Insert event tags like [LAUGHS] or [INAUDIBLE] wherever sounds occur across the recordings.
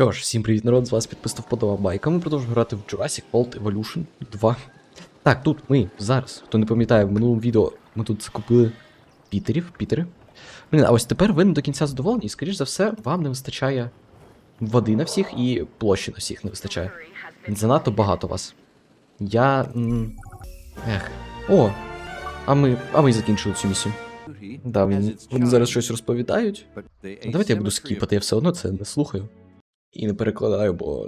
Що ж, всім привіт, народ, з вас підписав Подобайка. Ми продовжуємо грати в Jurassic World Evolution 2. Так, тут ми зараз, хто не пам'ятає, в минулому відео ми тут закупили Пітерів, Пітери. Блін, а ось тепер ви не до кінця задоволені, і, скоріш за все, вам не вистачає води на всіх і площі на всіх не вистачає. Занадто багато вас. Я. Ех. О! А ми. А ми закінчили цю місію. Да, вони, вони зараз щось розповідають. Давайте я буду скіпати, я все одно це не слухаю. І не перекладаю, бо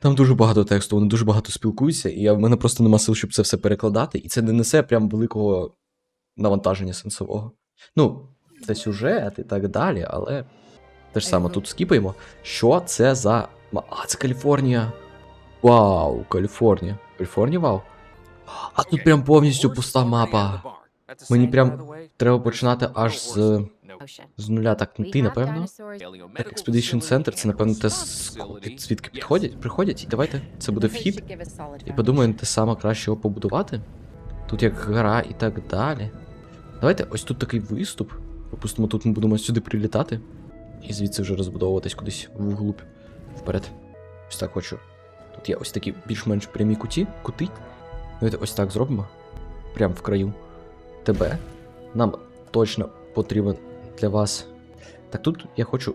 там дуже багато тексту, вони дуже багато спілкуються, і я, в мене просто нема сил, щоб це все перекладати, і це не несе прям великого навантаження сенсового. Ну, це сюжет і так далі, але те ж саме тут скіпаємо. Що це за. А, це Каліфорнія. Вау, Каліфорнія. Каліфорнія, вау. А тут прям повністю пуста мапа. Мені прям треба починати аж з, з нуля. Так, ну ти, напевно. Так, Expedition Center, це, напевно, те, звідки підходять, приходять, і давайте це буде вхід. І подумаємо, те саме краще його побудувати. Тут як гора і так далі. Давайте ось тут такий виступ. Допустимо, тут ми будемо сюди прилітати. І звідси вже розбудовуватись кудись вглуб. Вперед. Ось так хочу. Тут є ось такі більш-менш прямі куті, кути. Давайте ось так зробимо. Прям в краю. Тебе. Нам точно потрібен для вас. Так тут я хочу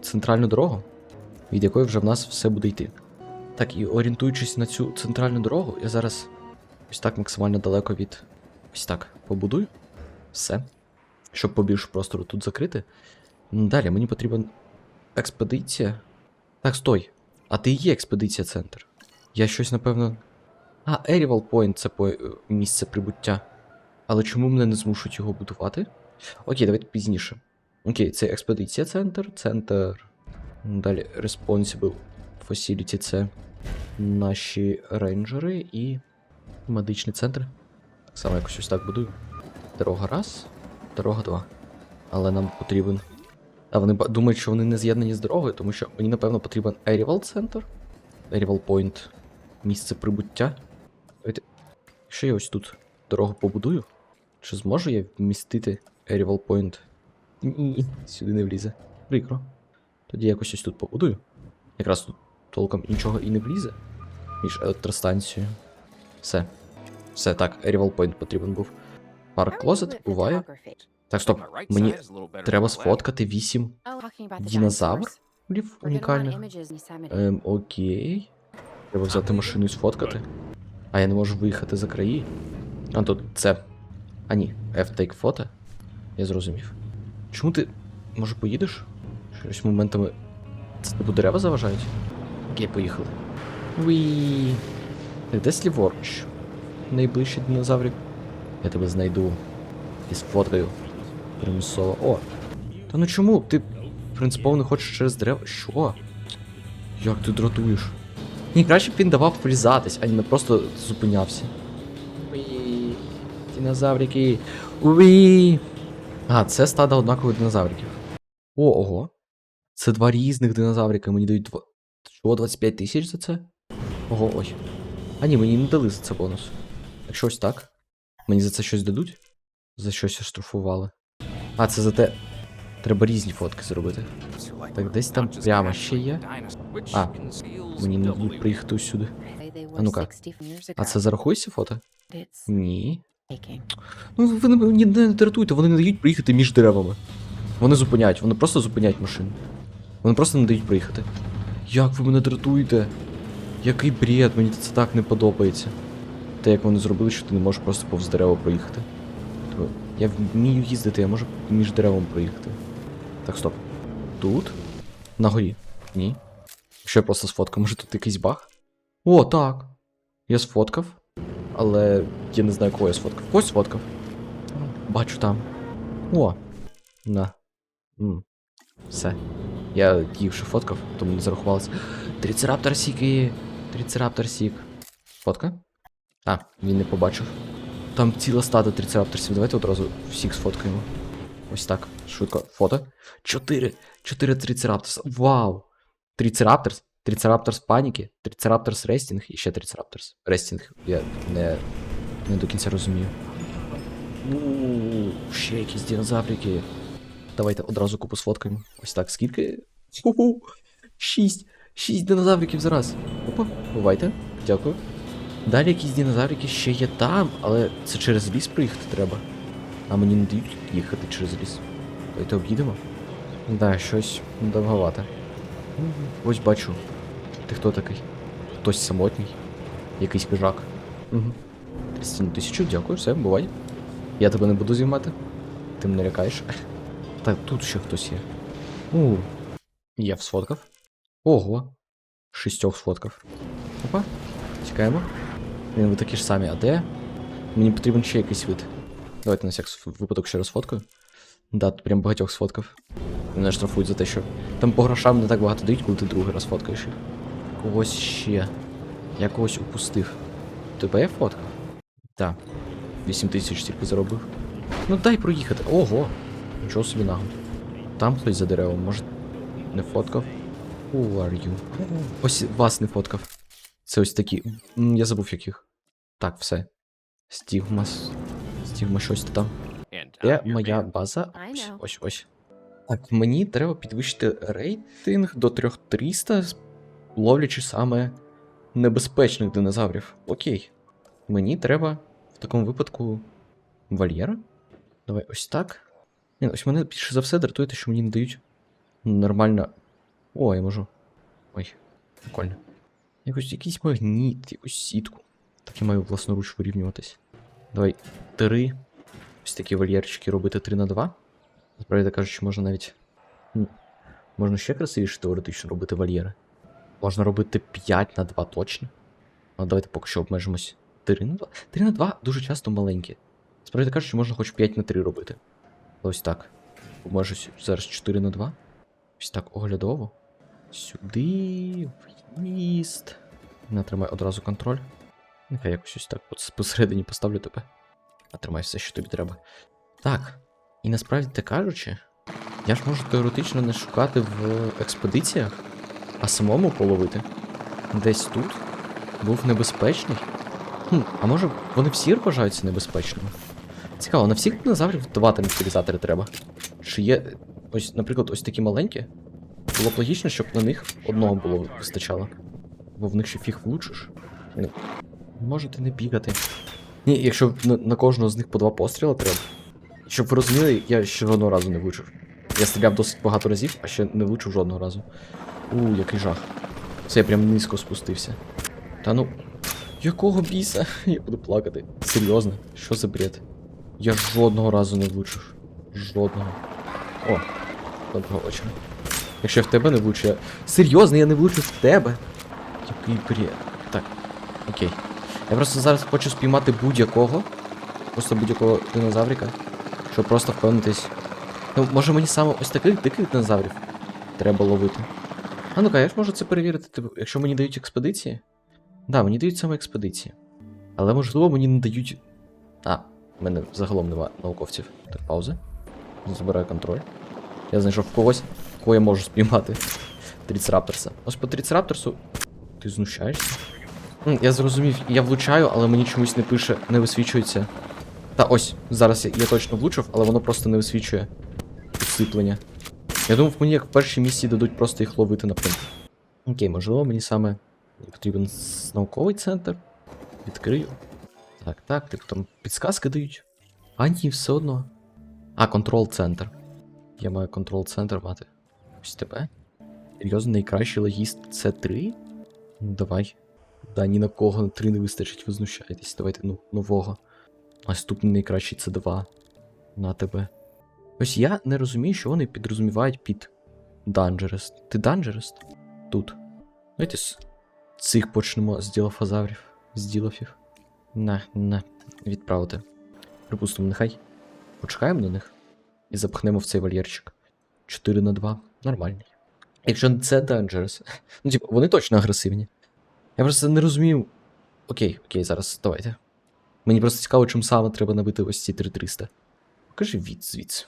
центральну дорогу, від якої вже в нас все буде йти. Так, і орієнтуючись на цю центральну дорогу, я зараз ось так максимально далеко від. Ось так побудую. Все. Щоб побільше простору тут закрити. Далі мені потрібен експедиція. Так, стой. А ти і є експедиція центр. Я щось, напевно. А, Ерівал Point це по... е, місце прибуття. Але чому мене не змушують його будувати? Окей, давайте пізніше. Окей, це експедиція центр, центр. Далі Responsible Facility це наші рейнджери і медичний центр. Так само якось ось так будую. Дорога раз, дорога два. Але нам потрібен. А вони думають, що вони не з'єднані з дорогою, тому що мені, напевно, потрібен Ерівал центр. Ерівал Point. Місце прибуття. Давайте. Якщо я ось тут дорогу побудую, чи зможу я вмістити Ерівал Point? Ні, сюди не влізе. Прикро. Тоді якось ось тут побудую. Якраз тут толком нічого і не влізе. Між електростанцією. Все. Все, так, Ерівал Point потрібен був. Парк Клозет буває. Так, стоп. Мені треба сфоткати 8 динозаврів унікальних. Ем, окей. Треба взяти машину і сфоткати. А я не можу виїхати за краї. А тут це. А ні, F-Take Photo. Я зрозумів. Чому ти. Може поїдеш? Щось моментами. Це типу дерева заважають? Окей, поїхали. Уі. Так, де сліворуч? Найближчий динозаврик. Я тебе знайду. І сфоткаю. Примусово. О! Та ну чому? Ти принципово не хочеш через дерева. Що? Як ти дратуєш? Ні, краще б він давав врізатись, а не просто зупинявся. Уі. Динозаврики. Уі. А, це стадо однакових динозавриків. О, ого. Це два різних динозаврика. Мені дають два. Чого 25 тисяч за це? Ого, ой. А ні, мені не дали за це бонус. Якщо ось так. Мені за це щось дадуть? За щось оштрафували. А, це за те. Треба різні фотки зробити. Так, десь там прямо ще є. А, Мені не дадуть приїхати сюди. А ну-ка. А це зарахується фото? Ні. Ну, ви не, не, дратуйте, вони не дають приїхати між деревами. Вони зупиняють, вони просто зупиняють машину. Вони просто не дають приїхати. Як ви мене дратуєте? Який бред, мені це так не подобається. Те, як вони зробили, що ти не можеш просто повз дерева проїхати. Типу, Я вмію їздити, я можу між деревом проїхати. Так, стоп. Тут? На горі? Ні. Що я просто сфоткав? Може тут якийсь баг? О, так. Я сфоткав. Але я не знаю, кого я сфоткав. Когось сфоткав. Бачу там. О. На. М. Все. Я їх вже фоткав, тому не зарахувалося. Трицераптор сіки. Трицераптор сік. Фотка? А, він не побачив. Там ціла стада трицерапторсів. Давайте одразу всіх сфоткаємо. Ось так. Швидко. Фото. Чотири. Чотири трицерапторс. Вау! Трицерапторс. Трицерапторс паніки, Трицерапторс рестінг і ще Трицерапторс. Рестінг я не, не до кінця розумію. Ууу, ще якісь динозаврики. Давайте одразу купу сфоткаємо. Ось так, скільки? Ху-ху. Шість. Шість динозавриків зараз. Опа, бувайте. Дякую. Далі якісь динозаврики ще є там, але це через ліс проїхати треба. А мені не дають їхати через ліс. Давайте об'їдемо. Да, щось довговато. Ось бачу. Ти хто такий? Хтось самотній. Якийсь хижак. Угу. 31 тисячу, дякую, все, бувай. Я тебе не буду знімати. Ти мене лякаєш. Так, тут ще хтось є. У. Я сфоткав. Ого. Шістьох сфоткав. Опа. Чекаємо. Блін, ви такі ж самі, а де? Мені потрібен ще якийсь вид. Давайте на всяк випадок ще раз фоткаю. Да, тут прям багатьох сфоткав. Мене штрафують за те, що там по грошам не так багато дають, коли ти другий раз фоткаєш їх. Когось ще. Я когось упустив. Тебе я фоткав? Так. 8 тисяч тільки заробив. Ну дай проїхати. Ого! Нічого собі нагод. Там хтось за деревом, може. Не фоткав. Who are you? Ось вас не фоткав. Це ось такі. Я забув яких. Так, все. Стігмас. Стігма щось там. Де моя база? Ось, ось, ось. Так, мені треба підвищити рейтинг до 3300, ловлячи саме небезпечних динозаврів. Окей. Мені треба в такому випадку вольєра. Давай ось так. Ні, ось мене більше за все дратує, те, що мені не дають нормально. О, я можу. Ой, прикольно. Якось якийсь магніт, якусь сітку. Так я маю власноруч вирівнюватись. Давай три. Ось такі вольєрчики робити 3 на 2. Насправді кажучи, можна навіть. Можна ще красивіше теоретично робити вольєри. Можна робити 5 на 2 точно. Ну, давайте поки що обмежимось 3 на 2. 3 на 2 дуже часто маленькі. Справді кажучи, можна хоч 5 на 3 робити. Ось так. Обмежусь зараз 4 на 2. Ось так оглядово. Сюди. В'їзд. Натримай одразу контроль. Нехай якось ось так пос- посередині поставлю тебе. Натримай все, що тобі треба. Так. І насправді те кажучи, я ж можу теоретично не шукати в експедиціях, а самому половити. Десь тут був небезпечний. Хм, а може вони всі вважаються небезпечними? Цікаво, на всіх динозаврів два транквілізатори треба. Чи є. Ось, наприклад, ось такі маленькі. Було б логічно, щоб на них одного було вистачало. Бо в них ще фіг влучиш. Ну, можете не бігати. Ні, якщо на, на кожного з них по два постріли треба. Щоб ви розуміли, я ще жодного разу не влучив. Я стріляв досить багато разів, а ще не влучив жодного разу. У, який жах. Це я прям низько спустився. Та ну. Якого біса? [LAUGHS] Я буду плакати. Серйозно? Що за бред? Я жодного разу не влучив. Жодного. О, доброго вечора. Якщо я в тебе не влучу, я. Серйозно, я не влучу в тебе. Який бред. Так, окей. Я просто зараз хочу спіймати будь-якого. Просто будь-якого динозаврика. Щоб просто впевнитись. Ну, може мені саме ось таких диких динозаврів треба ловити. А ну-ка, я ж можу це перевірити, типу, якщо мені дають експедиції. Да, мені дають саме експедиції. Але можливо мені не дають. А, в мене загалом нема науковців. Так, пауза. Забираю контроль. Я знайшов когось, кого я можу спіймати. Тріцрапторса. Ось по Тріцрапторсу. Ти знущаєшся? Я зрозумів, я влучаю, але мені чомусь не пише, не висвічується. Та ось, зараз я, я точно влучив, але воно просто не висвічує підсиплення. Я думав, мені як в першій місії дадуть просто їх ловити напрямку. Окей, можливо, мені саме потрібен науковий центр. Відкрию. Так, так, типу там підсказки дають. А ні, все одно. А, контрол-центр. Я маю контрол-центр мати. Ось тебе. Серйозно, найкращий логіст це 3? Ну, давай. Да, ні на кого на 3 не вистачить, ви знущаєтесь. Давайте, ну, нового. Наступний найкращий це 2. На тебе. Ось я не розумію, що вони підрозумівають під Dangerous. Ти Dangerous? Тут. Давайте з цих почнемо з ділофазаврів. З ділофів. На, на, відправити. Припустимо, нехай. Почекаємо на них. І запхнемо в цей вольєрчик. 4 на 2. Нормальний. Якщо це Dangerous. [LAUGHS] Ну, типу, вони точно агресивні. Я просто не розумію. Окей, окей, зараз давайте. Мені просто цікаво, чим саме треба набити ось ці 3300. Покажи від звідси.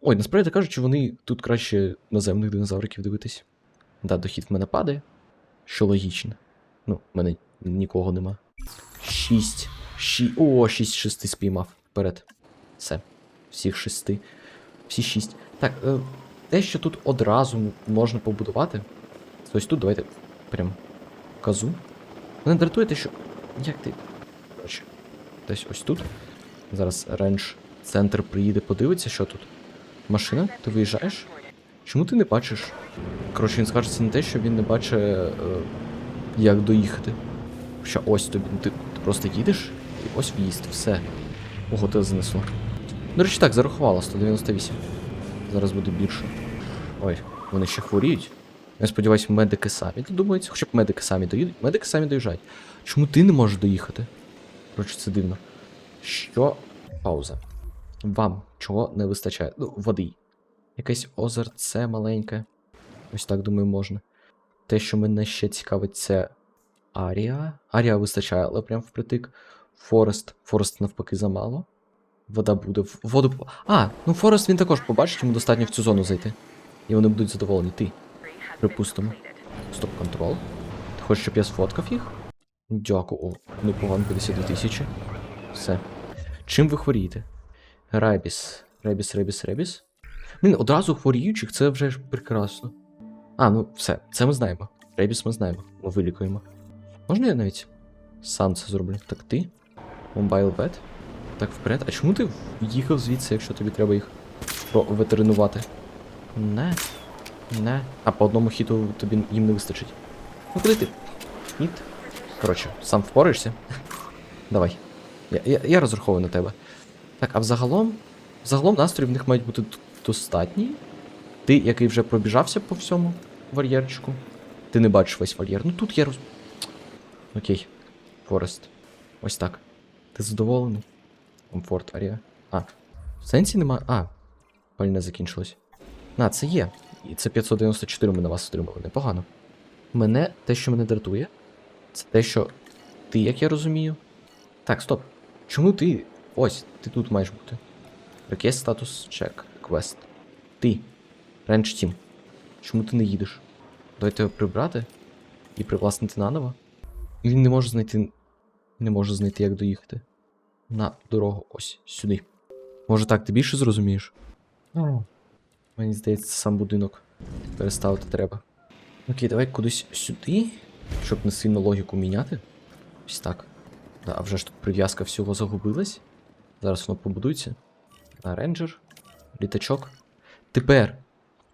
Ой, насправді кажучи, вони тут краще наземних динозавриків дивитись. Да, дохід в мене падає. Що логічно. Ну, в мене нікого нема. 6. Ші... О, 6 6 спіймав. Вперед. Все. Всіх 6. Всі 6. Так, е, те, що тут одразу можна побудувати, Ось тут давайте прям казу. Мене дратує те, що. Як ти. Коротше, десь ось тут. Зараз рендж центр приїде, подивиться, що тут. Машина, ти виїжджаєш? Чому ти не бачиш? Коротше, він скажеться не те, що він не бачить, е, як доїхати. Що ось тобі. Ти, ти просто їдеш і ось в'їзд, все. Ого, тебе занесло. До речі, так, зарахувало 198. Зараз буде більше. Ой, вони ще хворіють. Я сподіваюся, медики самі додумаються. Хоча б медики самі доїдуть. Медики самі доїжджають. Чому ти не можеш доїхати? Коротше, це дивно. Що. Пауза. Вам чого не вистачає? Ну, води. Якесь озерце маленьке. Ось так думаю, можна. Те, що мене ще цікавить, це Арія. Арія вистачає, але прям впритик. Форест. Форест навпаки замало. Вода буде. Воду. А, ну Форест він також побачить, йому достатньо в цю зону зайти. І вони будуть задоволені. Ти. Припустимо. Стоп контрол. Ти хочеш, щоб я сфоткав їх? Дякую. О, непогано 52 тисячі. Все. Чим ви хворієте? Ребіс. Ребіс, ребіс, ребіс. Блін, одразу хворіючих це вже ж прекрасно. А, ну все, це ми знаємо. Ребіс ми знаємо. Ми вилікуємо. Можна я навіть сам це зроблю? Так ти? Mobile vet? Так вперед. А чому ти їхав звідси, якщо тобі треба їх проветеринувати? Не. Не. А по одному хіту тобі їм не вистачить. Ну куди ти? Хіт? Коротше, сам впораєшся? Давай. Я, я, я розраховую на тебе. Так, а взагалом. Взагалом настрої в них мають бути достатні. Ти, який вже пробіжався по всьому вольєрчику. Ти не бачиш весь вольєр. Ну тут я роз. Окей. Форест. Ось так. Ти задоволений? Комфорт Арія. А. В сенсі нема. А. Пальне закінчилось. На, це є. І це 594 ми на вас отримали. Непогано. Мене те, що мене дратує, це те, що ти, як я розумію. Так, стоп. Чому ти. Ось, ти тут маєш бути. Request статус чек. Квест. Ти. Ренч Тім. Чому ти не їдеш? Давайте його прибрати і привласнити наново. Він не може знайти. Не може знайти, як доїхати. На дорогу ось сюди. Може так, ти більше зрозумієш? Мені здається, сам будинок переставити треба. Окей, давай кудись сюди, щоб не сильно логіку міняти. Ось так. Да, а вже ж тут прив'язка всього загубилась. Зараз воно побудується. На рейнджер, літачок. Тепер.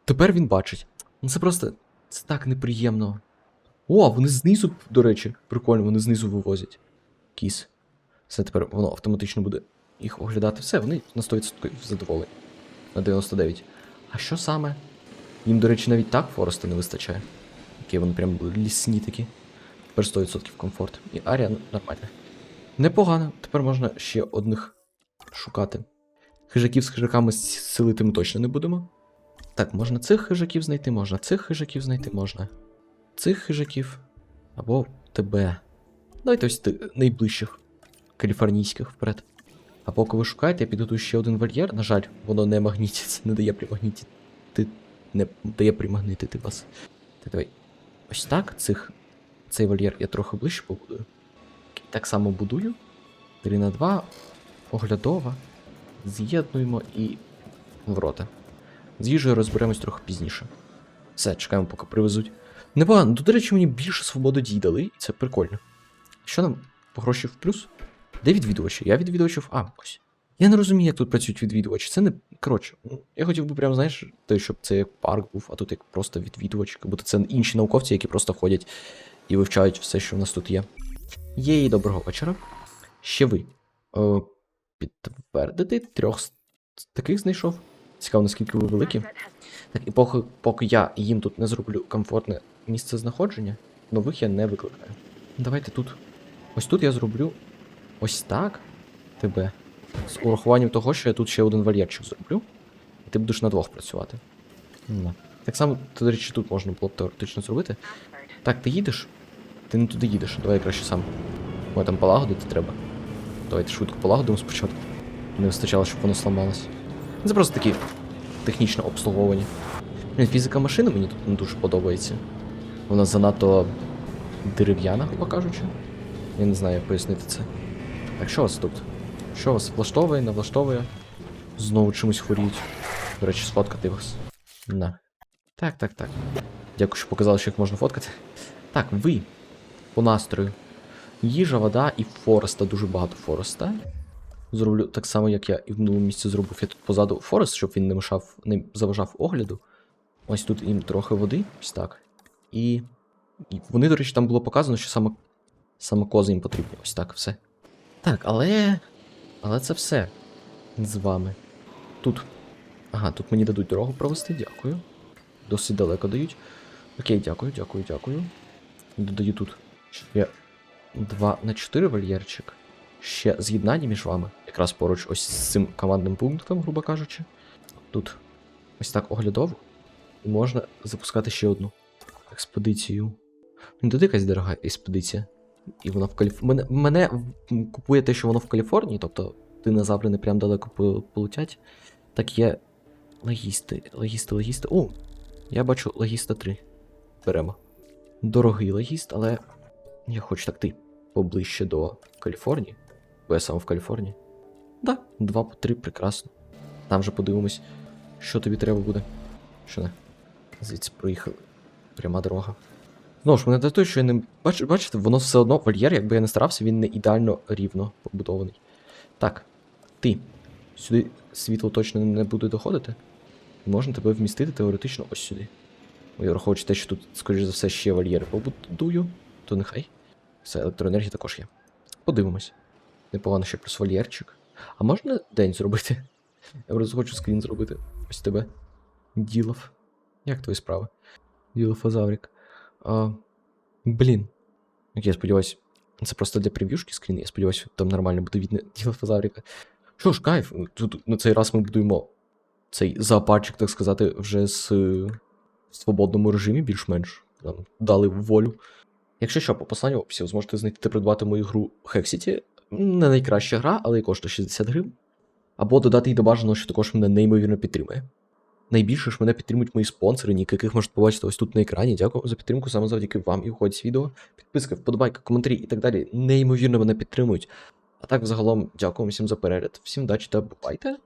Тепер він бачить. Ну це просто. Це так неприємно. О, вони знизу, до речі, прикольно, вони знизу вивозять. Кіс. Все тепер воно автоматично буде їх оглядати. Все, вони на 100% задоволені. На 99. А що саме? Їм, до речі, навіть так Фореста не вистачає. Які вони прям лісні такі. Тепер 100% комфорт. І Арія ну, нормально. Непогано. Тепер можна ще одних шукати. Хижаків з хижаками селити ми точно не будемо. Так, можна цих хижаків знайти, можна цих хижаків знайти, можна. Цих хижаків. Або тебе. Давайте ось ти- найближчих. Каліфорнійських вперед. А поки ви шукаєте, я підготую ще один вольєр. На жаль, воно не магнітиться, не дає примагнітити. Не дає примагнитити вас. Так, давай. Ось так, цих. Цей вольєр я трохи ближче побудую. Так само будую. 3 на 2. Оглядова. З'єднуємо і ворота. З їжею розберемось трохи пізніше. Все, чекаємо, поки привезуть. Непогано, до речі, мені більше свобододій дали, і це прикольно. Що нам по гроші в плюс? Де відвідувачі? Я відвідувачів. А, ось. Я не розумію, як тут працюють відвідувачі. Це не. Коротше, я хотів би прям, знаєш, те, щоб це як парк був, а тут як просто відвідувач, як будто це інші науковці, які просто ходять і вивчають все, що в нас тут є. Є і доброго вечора. Ще ви. Підтвердити трьох таких знайшов. Цікаво, наскільки ви великі. Так, і поки, поки я їм тут не зроблю комфортне місце знаходження, нових я не викликаю. Давайте тут. Ось тут я зроблю ось так тебе. З урахуванням того, що я тут ще один вольєрчик зроблю. І ти будеш на двох працювати. Ну. Так само, до речі, тут можна було б теоретично зробити. Так, ти їдеш? Ти не туди їдеш, давай краще сам. Ой, там полагодити треба. Давайте швидко полагодимо спочатку. Не вистачало, щоб воно сламалось. Це просто такі технічне обслуговування. Фізика машини мені тут не дуже подобається. Вона занадто дерев'яна, грубо кажучи. Я не знаю, як пояснити це. Так, що у вас тут? Що вас влаштовує, не влаштовує? Знову чимось хворіють. До речі, сфоткати вас. На. Так, так, так. Дякую, що показали, що їх можна фоткати. Так, ви. По настрою. Їжа, вода і Фореста. Дуже багато Фореста. Зроблю так само, як я і в минулому місці зробив. Я тут позаду Форест, щоб він не мешав, не заважав огляду. Ось тут їм трохи води, ось так. І. і вони, до речі, там було показано, що саме, саме кози їм потрібні. Ось так, все. Так, але. Але це все з вами. Тут. Ага, тут мені дадуть дорогу провести, дякую. Досить далеко дають. Окей, дякую, дякую, дякую. Додаю тут ще 2 на 4 вольєрчик. Ще з'єднання між вами. Якраз поруч ось з цим командним пунктом, грубо кажучи. Тут ось так оглядово. І можна запускати ще одну експедицію. Ну, тут якась дорога експедиція. І вона в Каліф... Мене, мене купує те, що воно в Каліфорнії, тобто динозаври не прям далеко полетять. Так є легісти, легісти, легісти. О! Я бачу легіста 3. Беремо. Дорогий легіст, але я хочу так ти поближче до Каліфорнії. Бо я сам в Каліфорнії. Да, 2 по 3, прекрасно. Там же подивимось, що тобі треба буде. Що не? Звідси проїхали. Пряма дорога. Знову ж, мене дратує, що я не. Бач, бачите, воно все одно вольєр, якби я не старався, він не ідеально рівно побудований. Так, ти. Сюди світло точно не буде доходити. Можна тебе вмістити теоретично ось сюди. Ой, враховуючи те, що тут, скоріш за все, ще вольєри побудую, то нехай. Все, електроенергія також є. Подивимось. Непогано ще плюс вольєрчик. А можна день зробити? Я просто хочу скрін зробити. Ось тебе. Ділов. Як твої справи? Ділофазаврик. А, блін. Я сподіваюсь, це просто для прев'юшки скрін. Я сподіваюся, там нормально буде видно ділофазаврика. Що ж, кайф, тут на цей раз ми будуємо цей зоопарчик, так сказати, вже з е, в свободному режимі, більш-менш. Дали волю. Якщо що, по посланню в описі ви зможете знайти та придбати мою гру Hexity. Не найкраща гра, але і коштує 60 гривень. Або додати їй до бажаного, що також мене неймовірно підтримує. Найбільше ж мене підтримують мої спонсори, яких можете побачити ось тут на екрані. Дякую за підтримку саме завдяки вам і вході з відео. Підписка, вподобайка, коментарі і так далі. Неймовірно мене підтримують. А так, взагалом, дякую всім за перегляд. Всім удачі та бувайте!